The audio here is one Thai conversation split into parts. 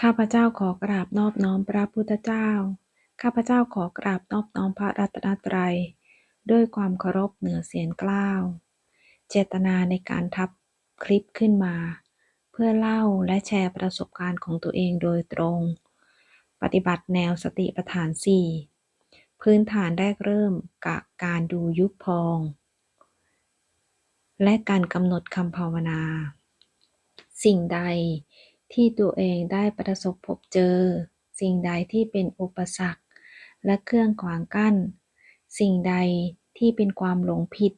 ข้าพเจ้าขอกราบนอบน้อมพระพุทธเจ้า ข้าพเจ้าขอกราบนอบน้อมพระรัตนตรัย ด้วยความเคารพเหนือเสียงกล้าว เจตนาในการทับคลิปขึ้นมา เพื่อเล่าและแชร์ประสบการณ์ของตัวเองโดยตรง ปฏิบัติแนวสติปัฏฐาน 4 พื้นฐานแรกเริ่มกับการดูยุบพอง และการกำหนดคำภาวนา สิ่งใด ที่ตัวเองได้ประสบพบเจอ สิ่งใดที่เป็นอุปสรรค และเครื่องขวางกั้น สิ่งใดที่เป็นความหลงผิด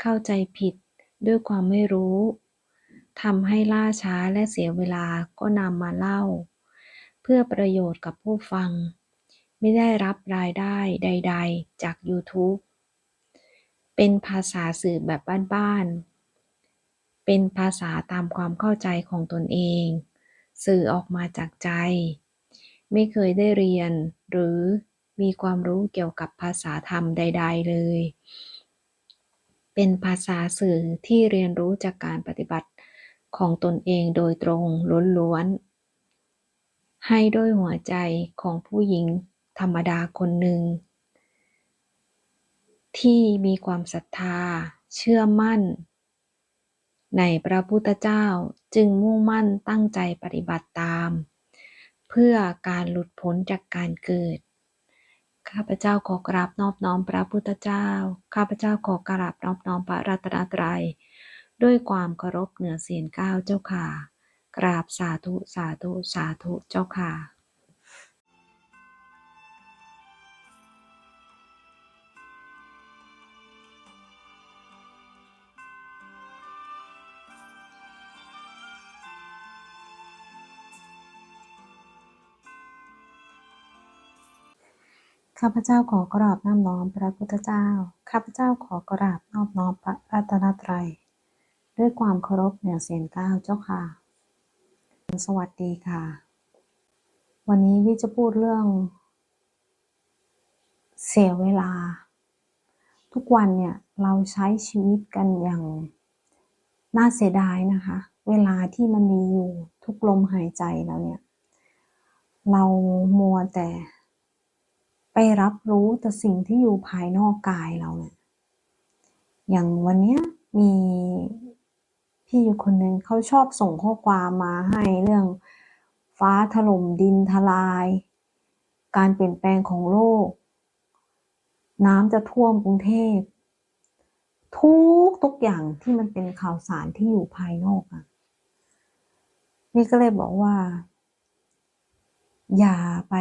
เข้าใจผิดด้วยความไม่รู้ทำให้ล่าช้าและเสียเวลาก็นำมาเล่า เพื่อประโยชน์กับผู้ฟัง ไม่ได้รับรายได้ใด ๆ จาก YouTube เป็นภาษาสื่อแบบบ้านๆ เป็นภาษาตามความเข้าใจของตนเอง สื่อออกมาจากใจ ไม่เคยได้เรียน หรือมีความรู้เกี่ยวกับภาษาธรรมใด ๆ เลย เป็นภาษาสื่อที่เรียนรู้จากการปฏิบัติของตนเองโดยตรงล้วนๆ ให้ด้วยหัวใจของผู้หญิงธรรมดาคนหนึ่ง ที่มีความศรัทธา เชื่อมั่น ในพระพุทธเจ้าจึงมุ่งมั่นตั้งใจปฏิบัติตาม เพื่อการหลุดพ้นจากการเกิด ข้าพเจ้าขอกราบนอบน้อมพระพุทธเจ้า ข้าพเจ้าขอกราบนอบน้อมพระรัตนตรัย ด้วยความเคารพเหนือเสียงก้าวเจ้าค่ะ กราบสาธุสาธุสาธุเจ้าค่ะ ข้าพเจ้าขอกราบน้อมน้อมพระพุทธเจ้า ข้าพเจ้าขอกราบนอบน้อมพระรัตนตรัย ด้วยความเคารพเหนือเสียงก้าวเจ้าค่ะ สวัสดีค่ะ วันนี้วิจะพูดเรื่อง เสียเวลา ทุกวันเนี่ยเราใช้ชีวิตกันอย่างน่าเสียดายนะคะ เวลาที่มันมีอยู่ทุกลมหายใจแล้วเนี่ย เรามัวแต่ รับรู้แต่สิ่งที่อยู่ภายนอกกายเราเนี่ยอย่างวันเนี้ยมีพี่อยู่คนหนึ่งเขาชอบส่งข้อความมาให้เรื่องฟ้าถล่มดินทลาย การเปลี่ยนแปลงของโลก น้ำจะท่วมกรุงเทพทุกทุกอย่างที่มันเป็นข่าวสารที่อยู่ภายนอกอะนี่ก็เลยบอกว่า อย่าไป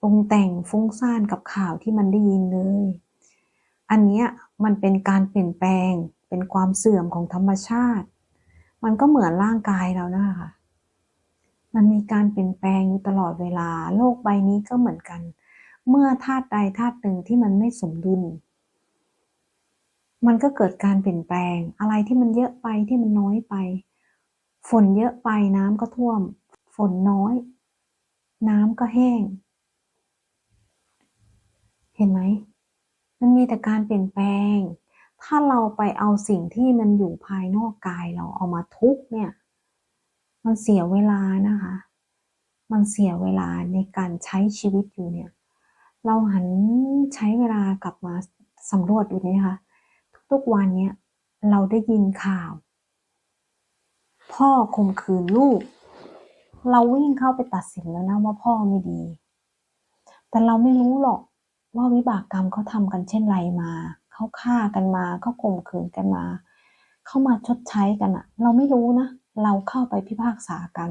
ปรุงแต่งฟุ้งซ่านกับข่าวที่มันได้ยินเลย อันเนี้ยมันเป็นการเปลี่ยนแปลง เป็นความเสื่อมของธรรมชาติ มันก็เหมือนร่างกายเรานะคะมันมีการเปลี่ยนแปลงอยู่ตลอดเวลา โลกใบนี้ก็เหมือนกัน เมื่อธาตุใดธาตุหนึ่งที่มันไม่สมดุล มันก็เกิดการเปลี่ยนแปลง อะไรที่มันเยอะไปที่มันน้อยไป ฝนเยอะไปน้ำก็ท่วม ฝนน้อย น้ำก็แห้ง เห็นไหม มันมีแต่การเปลี่ยนแปลง ถ้าเราไปเอาสิ่งที่มันอยู่ภายนอกกายเราเอามาทุกเนี่ย มันเสียเวลานะคะ มันเสียเวลาในการใช้ชีวิตอยู่เนี่ย เราหันใช้เวลากลับมาสำรวจดูนี่ค่ะทุกๆวันเนี่ยเราได้ยินข่าว พ่อข่มขืนลูก เราวิ่งเข้าไปตัดสินแล้วนะว่าพ่อไม่ดี แต่เราไม่รู้หรอกว่าวิบากกรรมเขาทำกันเช่นไรมา เขาฆ่ากันมา เขาข่มขืนกันมา เข้ามาชดใช้กันอะเราไม่รู้นะ เราเข้าไปพิพากษากัน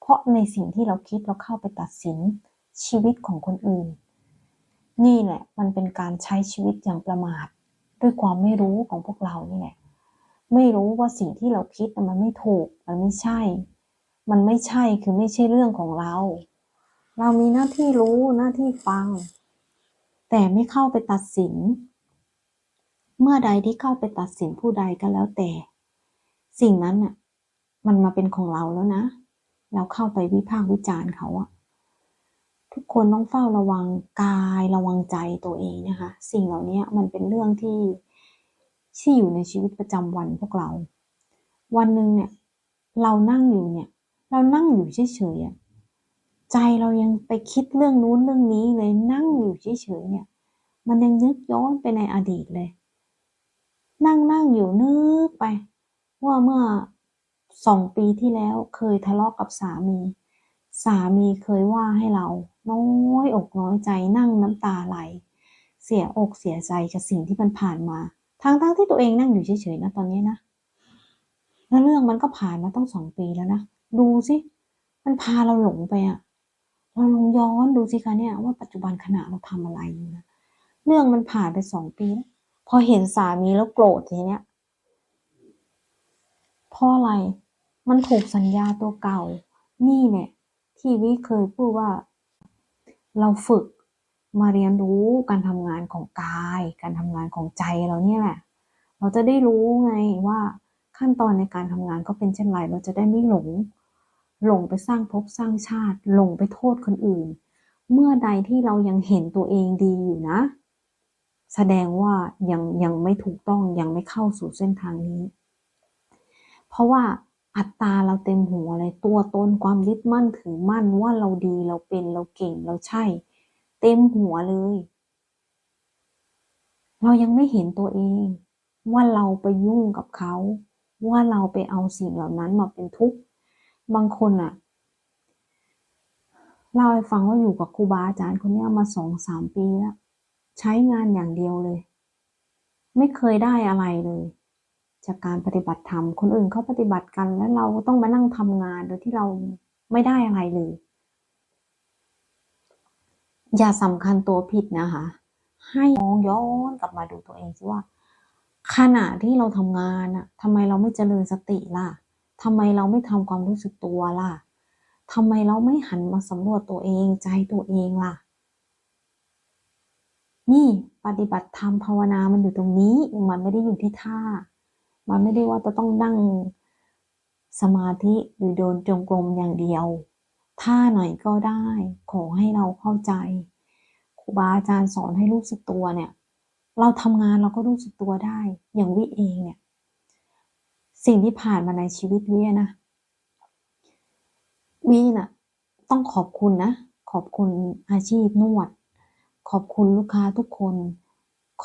เพราะในสิ่งที่เราคิดเราเข้าไปตัดสินชีวิตของคนอื่น นี่แหละ มันเป็นการใช้ชีวิตอย่างประมาท ด้วยความไม่รู้ของพวกเรานี่แหละ ไม่รู้ว่าสิ่งที่เราคิดมันไม่ถูก มันไม่ใช่ มันไม่ใช่คือไม่ใช่เรื่องของเรา เรามีหน้าที่รู้หน้าที่ฟัง แต่ไม่เข้าไปตัดสิน เมื่อใดที่เข้าไปตัดสินผู้ใดก็แล้วแต่ สิ่งนั้นน่ะ มันมาเป็นของเราแล้วนะ เราเข้าไปวิพากษ์วิจารณ์เขาอะทุกคนต้องเฝ้าระวังกายระวังใจตัวเองนะคะ สิ่งเหล่านี้มันเป็นเรื่องที่ที่อยู่ในชีวิตประจำวันพวกเรา วันหนึ่งเนี่ย เรานั่งอยู่เนี่ย เรานั่งอยู่เฉยๆใจเรายังไปคิดเรื่องนู้นเรื่องนี้เลยนั่งอยู่เฉยๆเนี่ย มันยังนึกย้อนไปในอดีตเลย นั่งนั่งอยู่นึกไป ว่าเมื่อสองปีที่แล้วเคยทะเลาะกับสามี สามีเคยว่าให้เรา น้อยอกน้อยใจนั่งน้ำตาไหล เสียอกเสียใจกับสิ่งที่มันผ่านมาทั้งทั้งที่ตัวเองนั่งอยู่เฉยๆนะตอนนี้นะ แล้วเรื่องมันก็ผ่านมาตั้งสองปีแล้วนะ ดูสิมันพาเราหลงไปอะเราลองย้อนดูสิคะเนี่ยว่าปัจจุบันขณะเราทำอะไรอยู่นะเรื่องมันผ่านไปสองปีแล้วพอเห็นสามีแล้วโกรธทีเนี้ยเพราะอะไรมันถูกสัญญาตัวเก่า นี่เนี่ย ที่วิเคยพูดว่า เราฝึกมาเรียนรู้การทำงานของกาย การทำงานของใจเราเนี่ยแหละ เราจะได้รู้ไงว่าขั้นตอนในการทำงานก็เป็นเช่นไร เราจะได้ไม่หลง หลงไปสร้างภพสร้างชาติ หลงไปโทษคนอื่น เมื่อใดที่เรายังเห็นตัวเองดีอยู่นะ แสดงว่ายังยังไม่ถูกต้องยังไม่เข้าสู่เส้นทางนี้ เพราะว่าอัตตาเราเต็มหัวเลยตัวตนความยึดมั่นถือมั่นว่าเราดีเราเป็นเราเก่งเราใช่ เต็มหัวเลย เรายังไม่เห็นตัวเอง ว่าเราไปยุ่งกับเขา ว่าเราไปเอาสิ่งเหล่านั้นมาเป็นทุกข์ บางคนอะเล่าให้ฟังว่าอยู่กับครูบาอาจารย์คนนี้มาสองสามปีแล้ว ใช้งานอย่างเดียวเลย ไม่เคยได้อะไรเลย จากการปฏิบัติธรรมคนอื่นเขาปฏิบัติกันแล้วเราต้องมานั่งทำงานโดยที่เราไม่ได้อะไรเลย อย่าสำคัญตัวผิดนะคะ ให้มองย้อนกลับมาดูตัวเองสิว่า ขณะที่เราทำงานอะทำไมเราไม่เจริญสติล่ะ ทำไมเราไม่ทำความรู้สึกตัวล่ะทำไมเราไม่หันมาสำรวจตัวเองใจตัวเองล่ะ นี่ปฏิบัติธรรมภาวนามันอยู่ตรงนี้มันไม่ได้อยู่ที่ท่า มันไม่ได้ว่าจะต้องนั่งสมาธิหรือเดินจงกรมอย่างเดียวท่าไหนก็ได้ ขอให้เราเข้าใจครูบาอาจารย์สอนให้รู้สึกตัวเนี่ย เราทำงานเราก็รู้สึกตัวได้ อย่างวิเองเนี่ย สิ่งที่ผ่านมาในชีวิตวินะวิน่ะ ต้องขอบคุณนะ ขอบคุณอาชีพนวด ขอบคุณลูกค้าทุกคน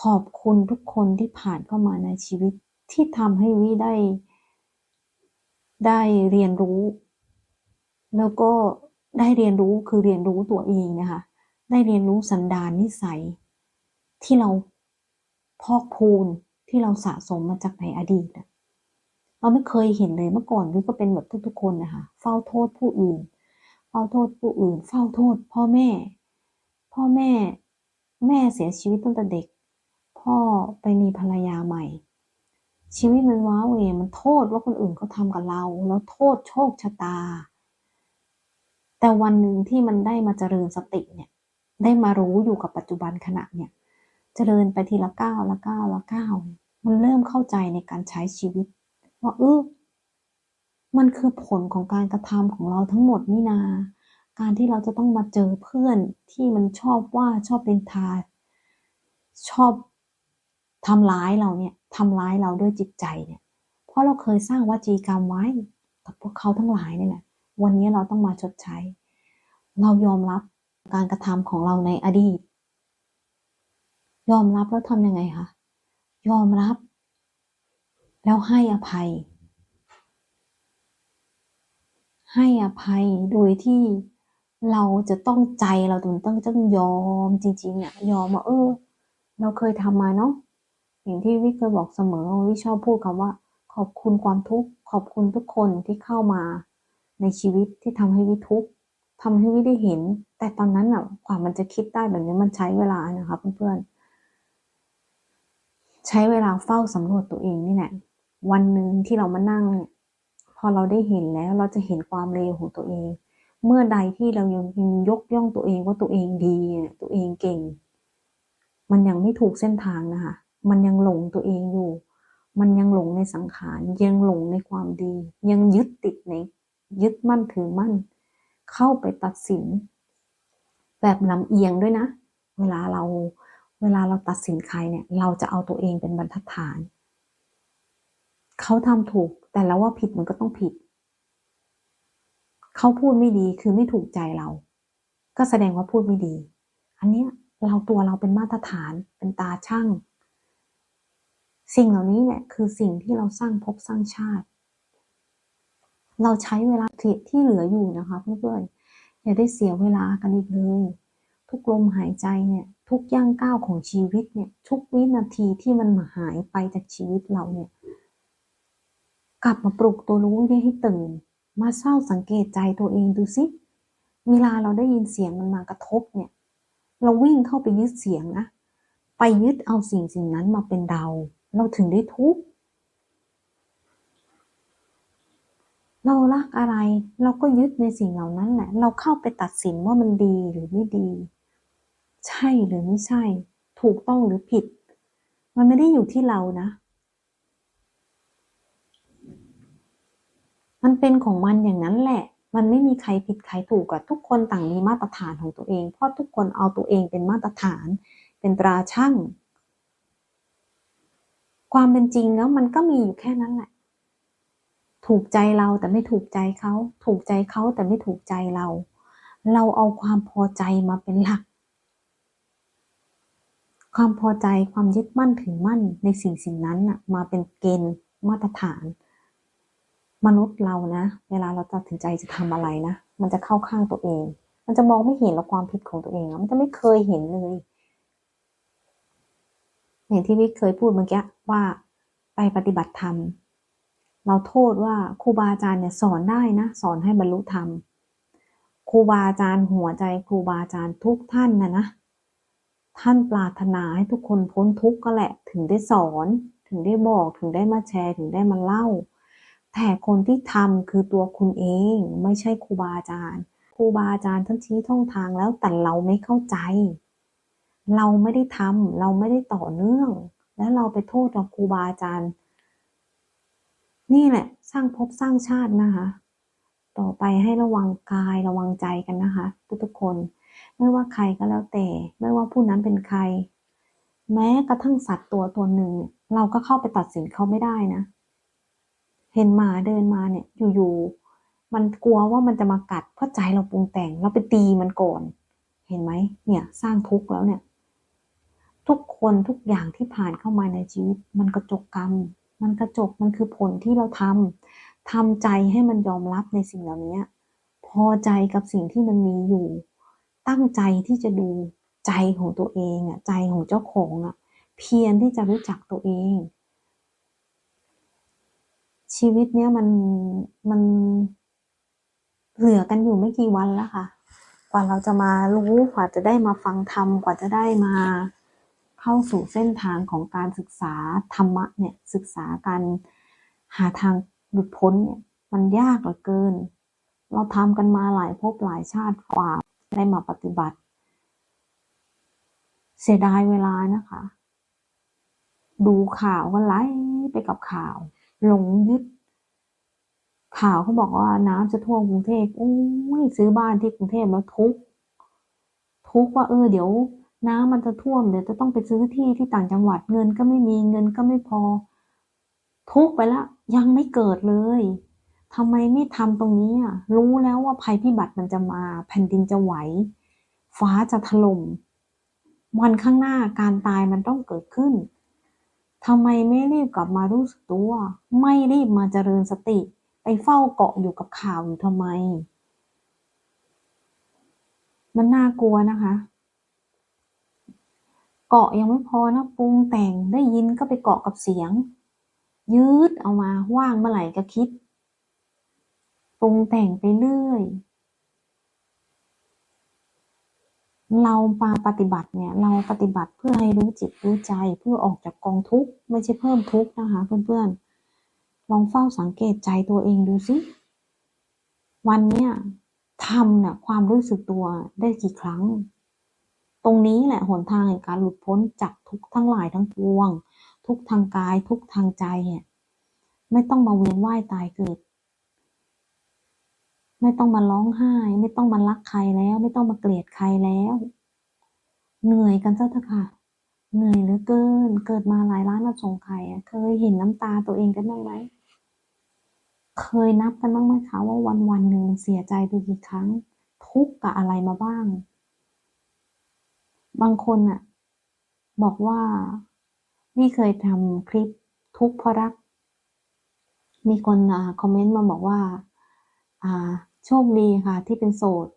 ขอบคุณทุกคนที่ผ่านเข้ามาในชีวิตที่ทำให้วิได้ ได้เรียนรู้ แล้วก็ได้เรียนรู้คือเรียนรู้ตัวเองนะคะ ได้เรียนรู้สันดานนิสัย ที่เราพอกพูนที่เราสะสมมาจากในอดีตอะ เราไม่เคยเห็นเลยเมื่อก่อนวิก็เป็นแบบทุกๆคนนะคะเฝ้าโทษผู้อื่น เฝ้าโทษผู้อื่น เฝ้าโทษ พ่อแม่ พ่อแม่ แม่เสียชีวิตตั้งแต่เด็ก พ่อไปมีภรรยาใหม่ ชีวิตมันว้าเวมันโทษว่าคนอื่นเขาทำกับเรา แล้วโทษโชคชะตา แต่วันหนึ่งที่มันได้มาเจริญสติเนี่ย ได้มารู้อยู่กับปัจจุบันขณะเนี่ย เจริญไปทีละก้าวละก้าวละก้าวมันเริ่มเข้าใจในการใช้ชีวิต ว่าเออมันคือผลของการกระทำของเราทั้งหมดนี่นา การที่เราจะต้องมาเจอเพื่อนที่มันชอบว่าชอบเป็นทาชอบทำร้ายเราเนี่ยทำร้ายเราด้วยจิตใจเนี่ย เพราะเราเคยสร้างวจีกรรมไว้กับพวกเขาทั้งหลายนี่แหละ วันนี้เราต้องมาชดใช้ เรายอมรับการกระทำของเราในอดีต ยอมรับแล้วทำยังไงคะ ยอมรับ แล้วให้อภัย ให้อภัยโดยที่เราจะต้องใจเราต้องต้องต้องยอมจริงๆอะยอมว่าเออ เราเคยทำมาเนาะอย่างที่วิเคยบอกเสมอวิชอบพูดคำว่า ขอบคุณความทุกข์ขอบคุณทุกคนที่เข้ามาในชีวิตที่ทำให้วิทุกข์ทำให้วิได้เห็น แต่ตอนนั้นอะกว่ามันจะคิดได้แบบนี้มันใช้เวลานะคะเพื่อนๆใช้เวลาเฝ้าสำรวจตัวเองนี่แหละ วันหนึ่งที่เรามานั่ง พอเราได้เห็นแล้วเราจะเห็นความเลวของตัวเอง เมื่อใดที่เรายังยกย่องตัวเองว่าตัวเองดี ตัวเองเก่ง มันยังไม่ถูกเส้นทางนะคะมันยังหลงตัวเองอยู่ มันยังหลงในสังขารยังหลงในความดี ยังยึดติดในยึดมั่นถือมั่น เข้าไปตัดสิน แบบลำเอียงด้วยนะ เวลาเราเวลาเราตัดสินใครเนี่ย เราจะเอาตัวเองเป็นบรรทัดฐาน เขาทำถูก แต่แล้วว่าผิดมันก็ต้องผิด เขาพูดไม่ดีคือไม่ถูกใจเรา ก็แสดงว่าพูดไม่ดี อันเนี้ยเราตัวเราเป็นมาตรฐานเป็นตาช่าง สิ่งเหล่านี้เนี่ยคือสิ่งที่เราสร้างภพสร้างชาติ เราใช้เวลาที่ที่เหลืออยู่นะคะเพื่อนๆอย่าได้เสียเวลากันอีกเลยทุกลมหายใจเนี่ย ทุกย่างก้าวของชีวิตเนี่ย ทุกวินาทีที่มันหายไปจากชีวิตเราเนี่ย กลับมาปลุกตัวรู้ได้ให้ตื่น มาเศร้าสังเกตใจตัวเองดูสิ เวลาเราได้ยินเสียงมันมากระทบเนี่ย เราวิ่งเข้าไปยึดเสียงนะ ไปยึดเอาสิ่งสิ่งนั้นมาเป็นเรา เราถึงได้ทุกข์ เรารักอะไร เราก็ยึดในสิ่งเหล่านั้นแหละ เราเข้าไปตัดสินว่ามันดีหรือไม่ดี ใช่หรือไม่ใช่ ถูกต้องหรือผิด มันไม่ได้อยู่ที่เรานะ มันเป็นของมันอย่างนั้นแหละ มันไม่มีใครผิดใครถูกกับทุกคนต่างมีมาตรฐานของตัวเอง เพราะทุกคนเอาตัวเองเป็นมาตรฐาน เป็นตราช่าง ความเป็นจริงแล้วมันก็มีอยู่แค่นั้นแหละ ถูกใจเราแต่ไม่ถูกใจเขา ถูกใจเขาแต่ไม่ถูกใจเรา เราเอาความพอใจมาเป็นหลัก ความพอใจความยึดมั่นถือมั่นในสิ่งสิ่งนั้นน่ะมาเป็นเกณฑ์มาตรฐาน มนุษย์เรานะ เวลาเราตัดสินใจจะทำอะไรนะ มันจะเข้าข้างตัวเอง มันจะมองไม่เห็นหรอกความผิดของตัวเองมันจะไม่เคยเห็นเลย อย่างที่วิเคยพูดเมื่อกี้ว่าไปปฏิบัติธรรม เราโทษว่าครูบาอาจารย์เนี่ยสอนได้นะ สอนให้บรรลุธรรมครูบาอาจารย์หัวใจครูบาอาจารย์ทุกท่านนะนะท่านปรารถนาให้ทุกคนพ้นทุกข์ก็แหละ ถึงได้สอน ถึงได้บอกถึงได้มาแชร์ถึงได้มาเล่า แต่คนที่ทำคือตัวคุณเองไม่ใช่ครูบาอาจารย์ครูบาอาจารย์ท่านชี้ท่องทางแล้วแต่เราไม่เข้าใจ เราไม่ได้ทำเราไม่ได้ต่อเนื่อง แล้วเราไปโทษกับครูบาอาจารย์ นี่แหละ สร้างภพสร้างชาตินะคะ ต่อไปให้ระวังกายระวังใจกันนะคะ ทุกๆคน ไม่ว่าใครก็แล้วแต่ ไม่ว่าผู้นั้นเป็นใคร แม้กระทั่งสัตว์ตัวตัวหนึ่ง เราก็เข้าไปตัดสินเขาไม่ได้นะ เห็นหมาเดินมาเนี่ย อยู่ๆมันกลัวว่ามันจะมากัด เพราะใจเราปรุงแต่งเราไปตีมันก่อน เห็นไหมเนี่ย สร้างทุกข์แล้วเนี่ย ทุกคนทุกอย่างที่ผ่านเข้ามาในชีวิต มันกระจกกรรม มันกระจกมันคือผลที่เราทำทำใจให้มันยอมรับในสิ่งเหล่านี้พอใจกับสิ่งที่มันมีอยู่ ตั้งใจที่จะดูใจของตัวเองอะใจของเจ้าของอะ เพียรที่จะรู้จักตัวเอง ชีวิตเนี้ยมันมันเหลือกันอยู่ไม่กี่วันแล้วค่ะ กว่าเราจะมารู้กว่าจะได้มาฟังธรรมกว่าจะได้มาเข้าสู่เส้นทางของการศึกษาธรรมะเนี่ยศึกษาการหาทางหลุดพ้นเนี่ยมันยากเหลือเกิน เราทำกันมาหลายภพหลายชาติกว่าได้มาปฏิบัติ เสียดายเวลานะคะ ดูข่าวก็ไหลไปกับข่าว หลงยึด ข่าวเขาบอกว่าน้ำจะท่วมกรุงเทพโอ้ยซื้อบ้านที่กรุงเทพแล้วทุกทุกว่าเออเดี๋ยวน้ำมันจะท่วมเดี๋ยวจะต้องไปซื้อที่ที่ต่างจังหวัดเงินก็ไม่มีเงินก็ไม่พอ ทุกไปแล้วยังไม่เกิดเลยทำไมไม่ทำตรงนี้อะ รู้แล้วว่าภัยพิบัติมันจะมา แผ่นดินจะไหว ฟ้าจะถล่ม วันข้างหน้าการตายมันต้องเกิดขึ้น ทำไมไม่รีบกลับมารู้สึกตัว ไม่รีบมาเจริญสติ ไปเฝ้าเกาะอยู่กับข่าวอยู่ทำไม มันน่ากลัวนะคะ เกาะยังไม่พอนะปรุงแต่งได้ยินก็ไปเกาะกับเสียง ยืดเอามาว่างเมื่อไหร่ก็คิด ปรุงแต่งไปเรื่อย เรามาปฏิบัติเนี่ย เราปฏิบัติเพื่อให้รู้จิตรู้ใจ เพื่อออกจากกองทุกข์ ไม่ใช่เพิ่มทุกข์นะคะ เพื่อนๆ ลองเฝ้าสังเกตใจตัวเองดูสิ วันเนี้ยทำเนี่ยความรู้สึกตัวได้กี่ครั้ง ตรงนี้แหละหนทางแห่งการหลุดพ้นจากทุกข์ทั้งหลายทั้งปวง ทุกทางกาย ทุกทางใจเนี่ยไม่ต้องมาเวียนว่ายตายเกิด ไม่ต้องมาร้องไห้ ไม่ต้องมารักใครแล้ว ไม่ต้องมาเกลียดใครแล้ว เหนื่อยกันซะเถอะค่ะ เหนื่อยเหลือเกิน เกิดมาหลายล้านมาส่งไข่เคยเห็นน้ำตาตัวเองกันบ้างไหมเคยนับกันบ้างไหมคะว่าวันวันหนึ่งเสียใจไปกี่ครั้ง ทุกข์กับอะไรมาบ้าง บางคนอะบอกว่านี่เคยทำคลิปทุกข์เพราะรัก มีคนอคอมเมนต์มาบอกว่า อ่า โชคดีค่ะที่เป็นโสด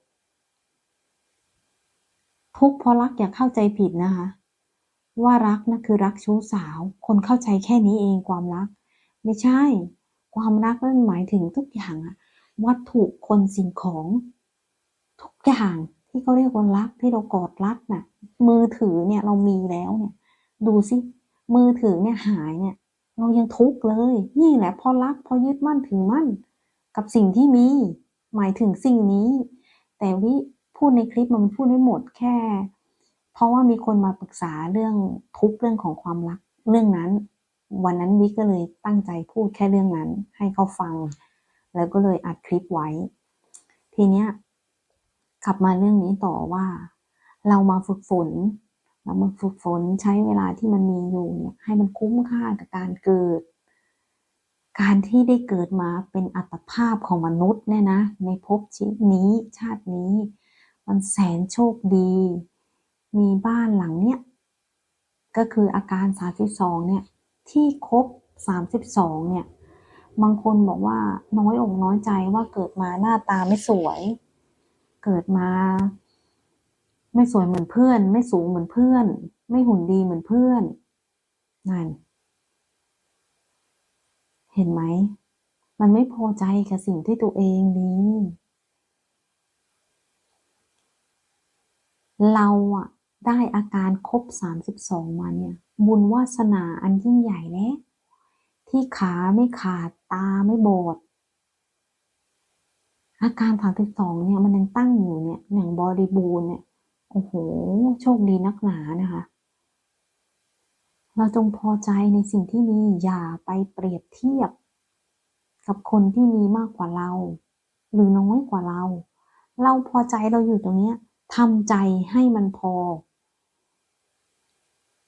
ทุกเพราะรักอย่าเข้าใจผิดนะคะ ว่ารักนะคือรักชู้สาว คนเข้าใจแค่นี้เองความรัก ไม่ใช่ ความรักนั่นหมายถึงทุกอย่างอะวัตถุคนสิ่งของ ทุกอย่างที่เขาเรียกว่ารักที่เรากอดรัดน่ะ มือถือเนี่ยเรามีแล้วเนี่ย ดูสิมือถือเนี่ยหายเนี่ย เรายังทุกข์เลย นี่แหละพอรักพอยึดมั่นถือมั่น กับสิ่งที่มี หมายถึงสิ่งนี้ แต่วิพูดในคลิปมันพูดไม่หมดแค่ เพราะว่ามีคนมาปรึกษาเรื่องทุกเรื่องของความรักเรื่องนั้น วันนั้นวิก็เลยตั้งใจพูดแค่เรื่องนั้น ให้เขาฟัง แล้วก็เลยอัดคลิปไว้ ทีเนี้ยกลับมาเรื่องนี้ต่อว่า เรามาฝึกฝนเรามาฝึกฝนใช้เวลาที่มันมีอยู่เนี่ยให้มันคุ้มค่ากับการเกิด การที่ได้เกิดมาเป็นอัตภาพของมนุษย์เนี่ยนะ ในภพชีวิตนี้ชาตินี้ มันแสนโชคดี มีบ้านหลังเนี้ยก็คืออาการ 32 เนี่ย ที่ครบ 32 เนี่ย บางคนบอกว่าน้อยอกน้อยใจว่าเกิดมาหน้าตาไม่สวย เกิดมา ไม่สวยเหมือนเพื่อน ไม่สูงเหมือนเพื่อน ไม่หุ่นดีเหมือนเพื่อน นั่น เห็นไหม มันไม่พอใจกับสิ่งที่ตัวเองมีเราอะได้อาการครบ 32 มาเนี่ย บุญวาสนาอันยิ่งใหญ่แล้วที่ขาไม่ขาดตาไม่บอด อาการ32เนี่ยมันยังตั้งอยู่เนี่ยอย่างบริบูรณ์เนี่ย โอ้โห โชคดีนักหนานะคะ เราจงพอใจในสิ่งที่มี อย่าไปเปรียบเทียบ กับคนที่มีมากกว่าเรา หรือน้อยกว่าเรา เราพอใจเราอยู่ตรงเนี้ยทำใจให้มันพอ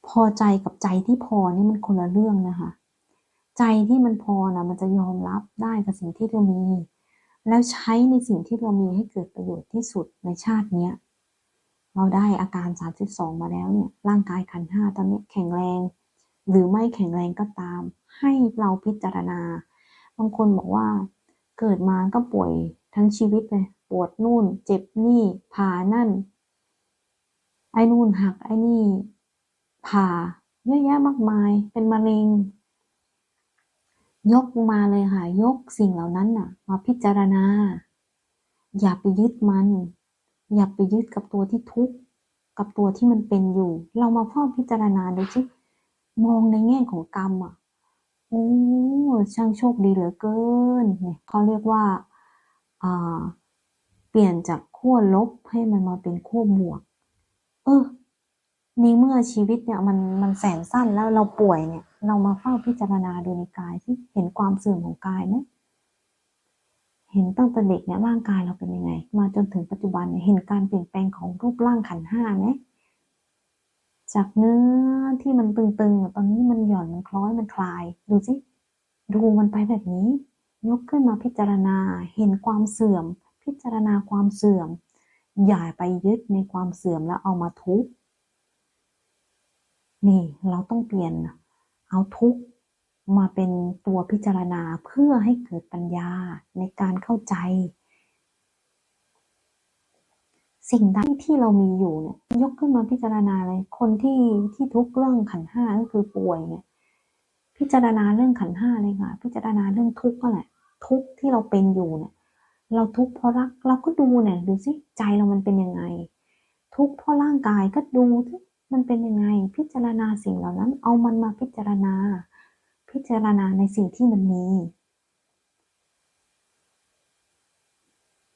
พอใจกับใจที่พอนี่มันคนละเรื่องนะคะ ใจที่มันพอนะมันจะยอมรับได้กับสิ่งที่เรามี แล้วใช้ในสิ่งที่เรามีให้เกิดประโยชน์ที่สุดในชาติเนี้ย เราได้อาการ 32 มาแล้วเนี่ย ร่างกายขันห้าตอนนี้แข็งแรง หรือไม่แข็งแรงก็ตาม ให้เราพิจารณา บางคนบอกว่า เกิดมาก็ป่วยทั้งชีวิตเลย ปวดนู่น เจ็บนี่ผ่านั่น ไอ้นู่นหัก ไอ้นี่ผ่าเยอะแยะมากมาย เป็นมะเร็ง ยกมาเลยค่ะ ยกสิ่งเหล่านั้นน่ะ มาพิจารณา อย่าไปยึดมัน อย่าไปยึดกับตัวที่ทุกข์กับตัวที่มันเป็นอยู่ เรามาเฝ้าพิจารณาดูสิมองในแง่ของกรรมอะโอ้ช่างโชคดีเหลือเกินเนี่ยเขาเรียกว่าอ่า เปลี่ยนจากขั้วลบให้มันมาเป็นขั้วบวก เออในเมื่อชีวิตเนี่ยมันมันแสนสั้นแล้วเราป่วยเนี่ย เรามาเฝ้าพิจารณาดูในกายที่เห็นความเสื่อมของกายไหม เห็นตั้งแต่เด็กเนี่ยร่างกายเราเป็นยังไง มาจนถึงปัจจุบันเนี่ยเห็นการเปลี่ยนแปลงของรูปร่างขันห้าไหมจากเนื้อที่มันตึงๆ ตอนนี้มันหย่อนมันคล้อยมันคลาย ดูสิดูมันไปแบบนี้ ยกขึ้นมาพิจารณาเห็นความเสื่อม พิจารณาความเสื่อม อย่าไปยึดในความเสื่อมแล้วเอามาทุกนี่เราต้องเปลี่ยนเอาทุก มาเป็นตัวพิจารณาเพื่อให้เกิดปัญญาในการเข้าใจ สิ่งใดที่เรามีอยู่เนี่ยยกขึ้นมาพิจารณาเลย คนที่ที่ทุกข์เรื่องขันห้าก็คือป่วยเนี่ยพิจารณาเรื่องขันห้าเลยค่ะ พิจารณาเรื่องทุกข์ก็แหละ ทุกข์ที่เราเป็นอยู่เนี่ยเราทุกข์เพราะรักเราก็ดูเนี่ยดูสิใจเรามันเป็นยังไง ทุกข์เพราะร่างกายก็ดูสิมันเป็นยังไง พิจารณาสิ่งเหล่านั้น เอามันมาพิจารณา พิจารณาในสิ่งที่มันมี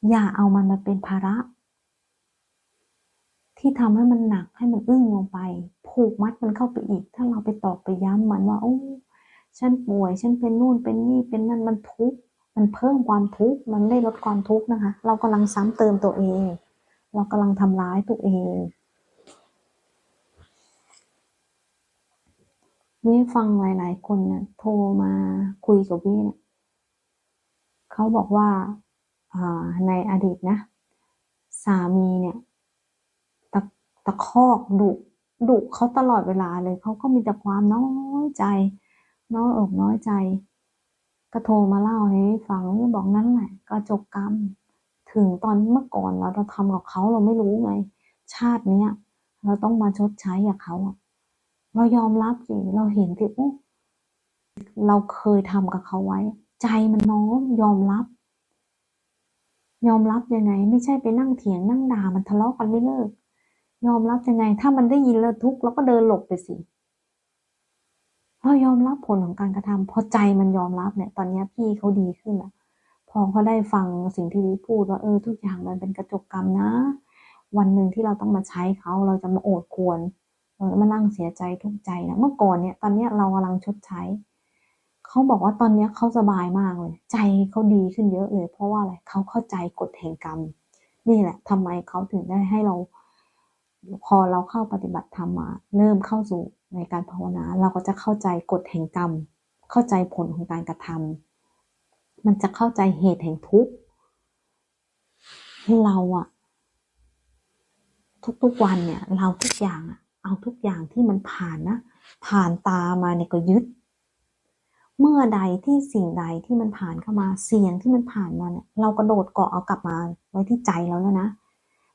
อย่าเอามันมาเป็นภาระ ที่ทำให้มันหนักให้มันอึ้งลงไป ผูกมัดมันเข้าไปอีก ถ้าเราไปตอกไปย้ำมันว่า โอ้ ฉันป่วย ฉันเป็นนู่นเป็นนี่เป็นนั่นมันทุกข์มันเพิ่มความทุกข์มันไม่ลดความทุกข์นะคะ เรากำลังซ้ำเติมตัวเอง เรากำลังทำร้ายตัวเอง วิฟังหลาย ๆ คนนี่ยโทรมาคุยกับวิเนี่ยเขาบอกว่าในอดีตนะ สามีเนี่ยตะตะคอกดุดุเขาตลอดเวลาเลยเขาก็มีแต่ความน้อยใจ น้อยอกน้อยใจ ก็โทรมาเล่าให้ฟังบอกนั่นแหละกระจกกรรม ถึงตอนเมื่อก่อนเราเราทำกับเขาเราไม่รู้ไงชาติเนี้ยเราต้องมาชดใช้กับเขาอะ เรายอมรับสิเราเห็นสิโอ้เราเคยทำกับเขาไว้ ใจมันน้อมยอมรับ ยอมรับยังไง ไม่ใช่ไปนั่งเถียงนั่งด่ามันทะเลาะกันไม่เลิก ยอมรับยังไง ถ้ามันได้ยินแล้วทุกข์เราก็เดินหลบไปสิเรายอมรับผลของการกระทำพอใจมันยอมรับเนี่ย ตอนนี้พี่เขาดีขึ้นแล้วพอเขาได้ฟังสิ่งที่วิพูดว่าเออทุกอย่างมันเป็นกระจกกรรมนะ วันหนึ่งที่เราต้องมาใช้เขาเราจะมาโอดควร เออมานั่งเสียใจทุกใจนะเมื่อก่อนเนี่ย ตอนเนี้ยเรากำลังชดใช้เขาบอกว่าตอนเนี้ยเขาสบายมากเลย ใจเขาดีขึ้นเยอะเลย เพราะว่าอะไรเขาเข้าใจกฎแห่งกรรม นี่แหละทำไมเขาถึงได้ให้เรา พอเราเข้าปฏิบัติธรรมมา เริ่มเข้าสู่ในการภาวนา เราก็จะเข้าใจกฎแห่งกรรม เข้าใจผลของการกระทำมันจะเข้าใจเหตุแห่งทุกข์ให้เราอะทุกๆวันเนี่ย เราทุกอย่างอะ เอาทุกอย่างที่มันผ่านนะ ผ่านตามาเนี่ยก็ยึด เมื่อใดที่สิ่งใดที่มันผ่านเข้ามาเสียงที่มันผ่านมาเนี่ย เรากระโดดเกาะเอากลับมาไว้ที่ใจแล้วนะ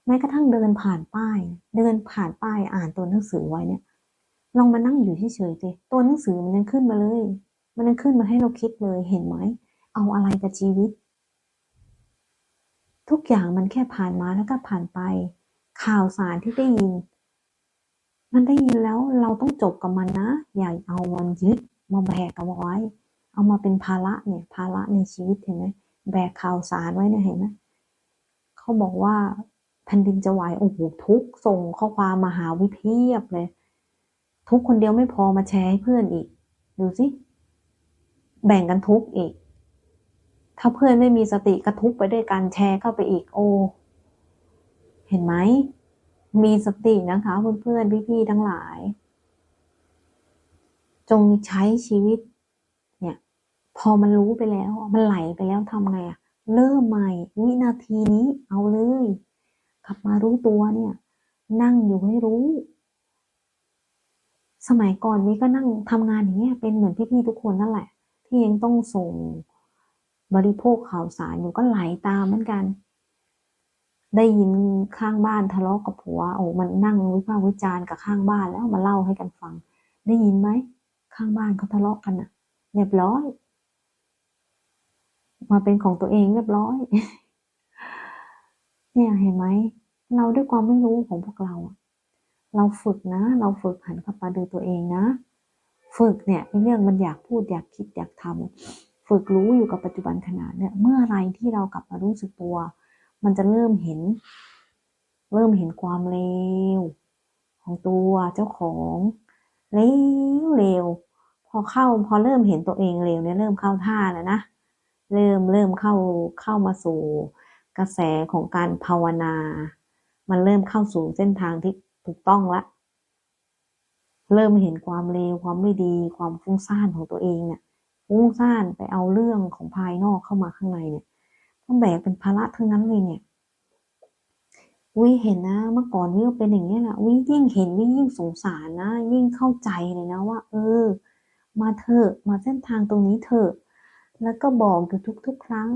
แม้กระทั่งเดินผ่านป้าย เดินผ่านป้ายอ่านตัวหนังสือไว้เนี่ย ลองมานั่งอยู่เฉยๆสิตัวหนังสือมันยังขึ้นมาเลย มันยังขึ้นมาให้เราคิดเลยเห็นไหมเอาอะไรกับชีวิต ทุกอย่างมันแค่ผ่านมาแล้วก็ผ่านไป ข่าวสารที่ได้ยิน มันได้ยินแล้วเราต้องจบกับมันนะ อย่าเอามันยึดมาแบกเอาไว้ เอามาเป็นภาระเนี่ย ภาระในชีวิตเห็นไหมแบกข่าวสารไว้เนี่ยเห็นไหมเขาบอกว่าแผ่นดินจะไหวโอ้โหทุกส่งข้อความมาหาวิเพียบเลย ทุกคนเดียวไม่พอมาแชร์ให้เพื่อนอีก ดูสิ แบ่งกันทุกอีก ถ้าเพื่อนไม่มีสติกระทุกไปด้วยการแชร์เข้าไปอีกโอ้เห็นไหม มีสตินะคะเพื่อนๆพี่ๆทั้งหลาย จงใช้ชีวิต เนี่ย พอมันรู้ไปแล้ว มันไหลไปแล้วทำไงอะเริ่มใหม่วินาทีนี้เอาเลยกลับมารู้ตัวเนี่ย นั่งอยู่ให้รู้ สมัยก่อนนี้ก็นั่งทำงานอย่างเงี้ยเป็นเหมือนพี่ๆทุกคนนั่นแหละ ที่ยังต้องส่งบริโภคข่าวสารอยู่ก็ไหลตามเหมือนกัน ได้ยินข้างบ้านทะเลาะกับผัว โอ้ มันนั่งวิพากษ์วิจารณ์กับข้างบ้านแล้วมาเล่าให้กันฟัง ได้ยินไหม ข้างบ้านเขาทะเลาะกันอะเรียบร้อย มาเป็นของตัวเองเรียบร้อย เนี่ยเห็นไหม เราด้วยความไม่รู้ของพวกเรา เราฝึกนะ เราฝึกหันกลับมาดูตัวเองนะ ฝึกเนี่ยเรื่องมันอยากพูดอยากคิดอยากทำฝึกรู้อยู่กับปัจจุบันขณะเนี่ย เมื่อไรที่เรากลับมารู้สึกตัว มันจะเริ่มเห็น เริ่มเห็นความเลวของตัวเจ้าของเลวเลวพอเข้าพอเริ่มเห็นตัวเองเลวเนี่ยเริ่มเข้าท่าแล้วนะเริ่มเริ่มเข้าเข้ามาสู่กระแสของการภาวนา มันเริ่มเข้าสู่เส้นทางที่ถูกต้องละ เริ่มเห็นความเลวความไม่ดีความฟุ้งซ่านของตัวเองเนี่ยฟุ้งซ่านไปเอาเรื่องของภายนอกเข้ามาข้างในเนี่ย ต้องแบกเป็นภาระทั้งนั้นเลยเนี่ยวิเห็นนะ เมื่อก่อนวิเป็นอย่างนี้แหละวิยิ่งเห็นวิยิ่งสงสารนะ ยิ่งเข้าใจเลยนะว่า เออ มาเถอะมาเส้นทางตรงนี้เถอะแล้วก็บอกอยู่ทุก ๆ ครั้ง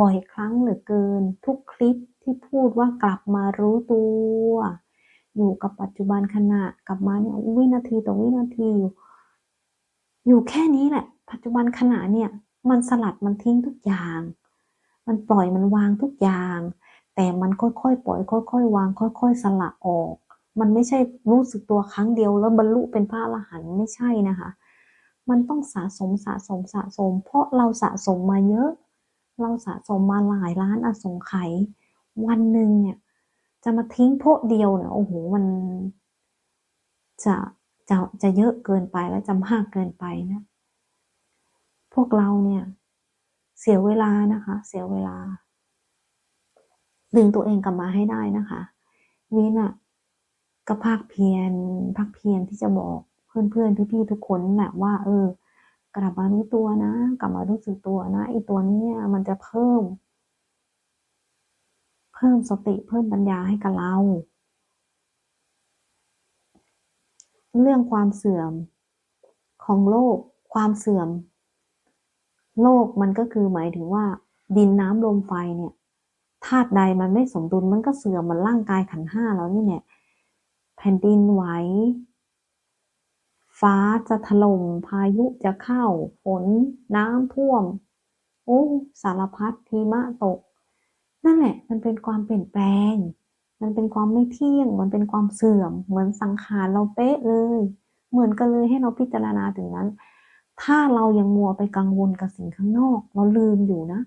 บ่อยครั้งเหลือเกิน ทุกคลิปที่พูดว่ากลับมารู้ตัว อยู่กับปัจจุบันขณะกลับมาเนี่ยวินาทีต่อวินาทีอยู่อยู่แค่นี้แหละ ปัจจุบันขณะเนี่ย มันสลัดมันทิ้งทุกอย่าง มันปล่อยมันวางทุกอย่าง แต่มันค่อยๆปล่อย ค่อยๆวาง ค่อยๆสละออก มันไม่ใช่รู้สึกตัวครั้งเดียว แล้วบรรลุเป็นพระอรหันต์ไม่ใช่นะคะ มันต้องสะสมสะสมสะสม เพราะเราสะสมมาเยอะ เราสะสมมาหลายล้านอสงไขยวันหนึ่งเนี่ย จะมาทิ้งโพะเดียวเนี่ยโอ้โหมันจะจะจะเยอะเกินไปแล้วจะมากเกินไปนะ พวกเราเนี่ย เสียเวลานะคะ เสียเวลา ดึงตัวเองกลับมาให้ได้นะคะวิน่ะก็ภาคเพียรภาคเพียรที่จะบอกเพื่อนๆพี่ๆทุกคนแหละว่า เออ กลับมารู้ตัวนะ กลับมารู้สึกตัวนะไอตัวนี้มันจะเพิ่ม เพิ่มสติเพิ่มปัญญาให้กับเรา เรื่องความเสื่อมของโลกความเสื่อม โลกมันก็คือหมายถึงว่า ดินน้ำลมไฟเนี่ยธาตุใดมันไม่สมดุลมันก็เสื่อมมันร่างกายขันห้าแล้วนี่เนี่ยแผ่นดินไหวฟ้าจะถล่มพายุจะเข้าฝนน้ำท่วมโอ้สารพัดทีมะตก นั่นแหละ มันเป็นความเปลี่ยนแปลง มันเป็นความไม่เที่ยง มันเป็นความเสื่อม เหมือนสังขารเราเป๊ะเลย เหมือนกันเลยให้เราพิจารณาถึงนั้น ถ้าเรายังมัวไปกังวลกับสิ่งข้างนอก เราลืมอยู่นะ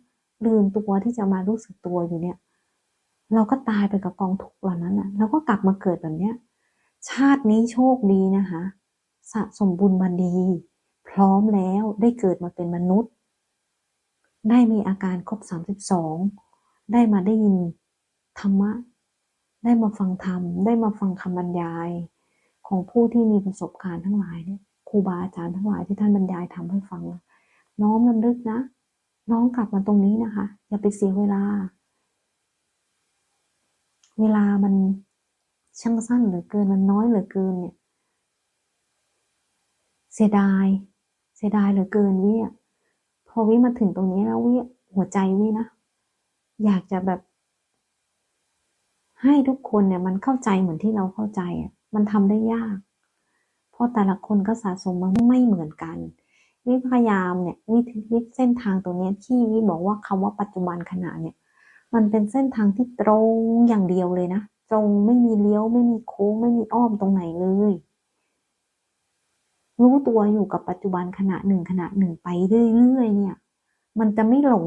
ลืมตัวที่จะมารู้สึกตัวอยู่เนี่ย เราก็ตายไปกับกองทุกข์เหล่านั้นนะแล้วก็กลับมาเกิดแบบเนี้ย ชาตินี้โชคดีนะคะ สะสมบุญมาดี พร้อมแล้วได้เกิดมาเป็นมนุษย์ ได้มีอาการครบสามสิบสองได้มาได้ยินธรรมะ ได้มาฟังธรรม ได้มาฟังคำบรรยาย ของผู้ที่มีประสบการณ์ทั้งหลายเนี่ย รูบาอาจารย์ทั้งหลายที่ท่านบรรยายทำให้ฟัง น้อมรำลึกนะ น้องกลับมาตรงนี้นะคะ อย่าไปเสียเวลา เวลามันช่างสั้นเหลือเกินมันน้อยเหลือเกินเนี่ย เสียดาย เสียดายเหลือเกินวิอะพอวิมาถึงตรงนี้แล้ววิหัวใจวินะ อยากจะแบบ ให้ทุกคนเนี่ย มันเข้าใจเหมือนที่เราเข้าใจอะมันทำได้ยาก เพราะแต่ละคนก็สะสมมาไม่เหมือนกัน วิพยายามเนี่ยวิธีวิเส้นทางตรงนี้ที่วิบอกว่าคำว่าปัจจุบันขณะเนี่ย มันเป็นเส้นทางที่ตรงอย่างเดียวเลยนะตรงไม่มีเลี้ยวไม่มีโค้งไม่มีอ้อมตรงไหนเลย รู้ตัวอยู่กับปัจจุบันขณะหนึ่งขณะหนึ่งไปเรื่อยๆเนี่ย มันจะไม่หลง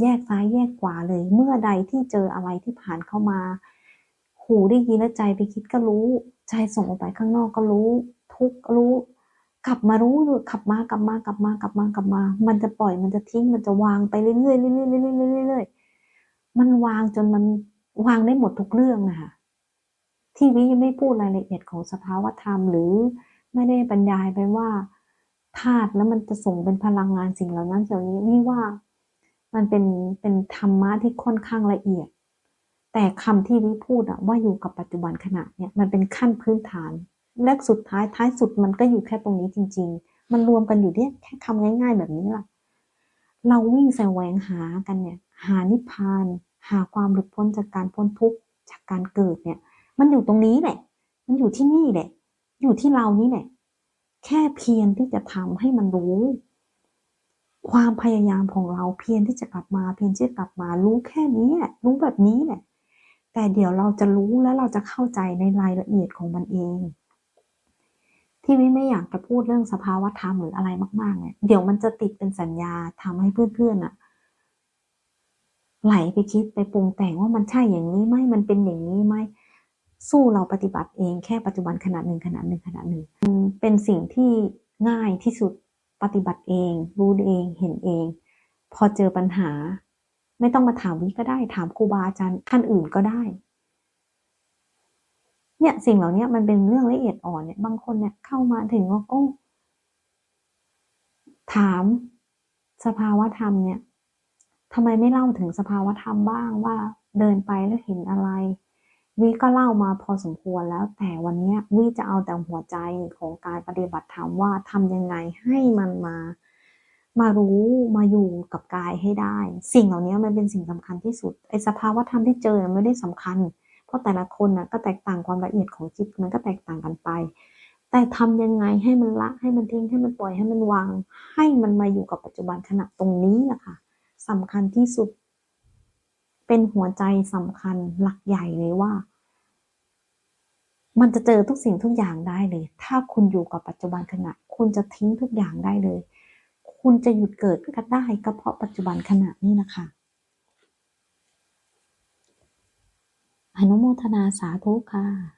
แยกซ้ายแยกขวาเลย เมื่อใดที่เจออะไรที่ผ่านเข้ามา หูได้ยินแล้วใจไปคิดก็รู้ ใจส่งออกไปข้างนอกก็รู้ ทุกข์รู้ กลับมารู้ขับมากลับมากลับมากลับมากลับมา มันจะปล่อยมันจะทิ้งมันจะวางไปเรื่อยๆเรื่อยๆเรื่อยๆเรื่อยๆมันวางจนมันวางได้หมดทุกเรื่องนะคะที่วิยังไม่พูดรายละเอียดของสภาวธรรมหรือไม่ได้บรรยายไปว่าธาตุแล้วมันจะส่งเป็นพลังงานสิ่งเหล่านั้นสิ่งนี้นี่ว่ามันเป็นเป็นธรรมะที่ค่อนข้างละเอียด แต่คำที่วิพูดอะว่าอยู่กับปัจจุบันขณะเนี่ยมันเป็นขั้นพื้นฐาน และสุดท้ายท้ายสุดมันก็อยู่แค่ตรงนี้จริง ๆ มันรวมกันอยู่เนี่ยแค่คำง่าย ๆ แบบนี้แหละเราวิ่งแสวงหากันเนี่ยหานิพพาน หาความหลุดพ้นจากการพ้นทุกข์จากการเกิดเนี่ย มันอยู่ตรงนี้แหละ มันอยู่ที่นี่แหละ อยู่ที่เรานี่แหละ แค่เพียรที่จะทำให้มันรู้ ความพยายามของเราเพียรที่จะกลับมา เพียรที่จะกลับมา รู้แค่นี้รู้แบบนี้แหละ แต่เดี๋ยวเราจะรู้แล้วเราจะเข้าใจในรายละเอียดของมันเอง ที่วิไม่อยากจะพูดเรื่องสภาวะธรรมหรืออะไรมากๆเนี่ยเดี๋ยวมันจะติดเป็นสัญญาทำให้เพื่อนๆอะไหลไปคิดไปปรุงแต่งว่ามันใช่อย่างนี้ไหมมันเป็นอย่างนี้ไหมสู้เราปฏิบัติเองแค่ปัจจุบันขณะหนึ่งขณะหนึ่งขณะหนึ่งเป็นสิ่งที่ง่ายที่สุดปฏิบัติเอง รู้เองเห็นเอง พอเจอปัญหา ไม่ต้องมาถามวิก็ได้ถามครูบาอาจารย์ท่านอื่นก็ได้ เนี่ยสิ่งเหล่านี้มันเป็นเรื่องละเอียดอ่อนเนี่ยบางคนเนี่ยเข้ามาถึงว่าโอ้ถามสภาวะธรรมเนี่ยทำไมไม่เล่าถึงสภาวะธรรมบ้างว่าเดินไปแล้วเห็นอะไรวิก็เล่ามาพอสมควรแล้วแต่วันนี้วิจะเอาแต่หัวใจของการปฏิบัติธรรมว่าทำยังไงให้มันมา มารู้มาอยู่กับกายให้ได้ สิ่งเหล่านี้มันเป็นสิ่งสำคัญที่สุดไอสภาวะธรรมที่เจอไม่ได้สำคัญ เพราะแต่ละคนนะก็แตกต่างความละเอียดของจิตมันก็แตกต่างกันไป แต่ทำยังไงให้มันละให้มันทิ้งให้มันปล่อยให้มันวาง ให้มันมาอยู่กับปัจจุบันขณะตรงนี้นะคะสำคัญที่สุด เป็นหัวใจสำคัญหลักใหญ่เลยว่า มันจะเจอทุกสิ่งทุกอย่างได้เลย ถ้าคุณอยู่กับปัจจุบันขณะ คุณจะทิ้งทุกอย่างได้เลย คุณจะหยุดเกิดก็ได้ก็เพราะปัจจุบันขณะนี้นะคะ อนุโมทนาสาธุค่ะ